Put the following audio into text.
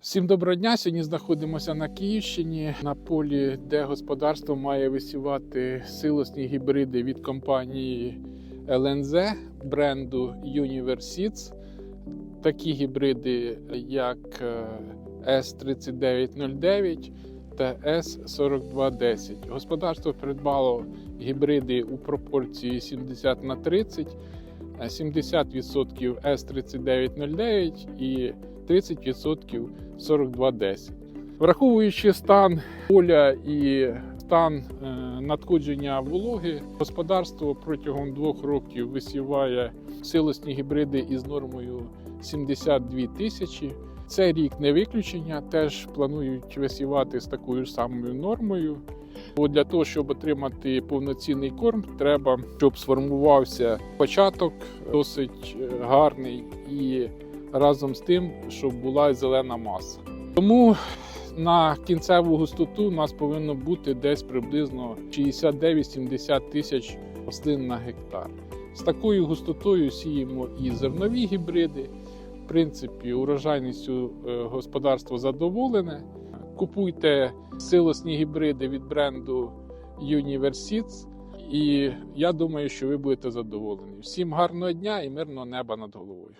Всім доброго дня. Сьогодні знаходимося на Київщині на полі, де господарство має висівати силосні гібриди від компанії ЛНЗ бренду Universits. Такі гібриди, як S3909 та S4210. Господарство придбало гібриди у пропорції 70 на 30, 70% S3909 і 30% 4210. Враховуючи стан поля і стан е, надходження вологи, господарство протягом двох років висіває силосні гібриди із нормою 72 тисячі. Цей рік не виключення, теж планують висівати з такою самою нормою. Бо для того, щоб отримати повноцінний корм, треба, щоб сформувався початок досить е, гарний і разом з тим, щоб була зелена маса. Тому на кінцеву густоту у нас повинно бути десь приблизно 69-70 тисяч рослин на гектар. З такою густотою сіємо і зернові гібриди. В принципі, урожайністю е, господарство задоволене. Купуйте силосні гібриди від бренду Universits, і я думаю, що ви будете задоволені. Всім гарного дня і мирного неба над головою.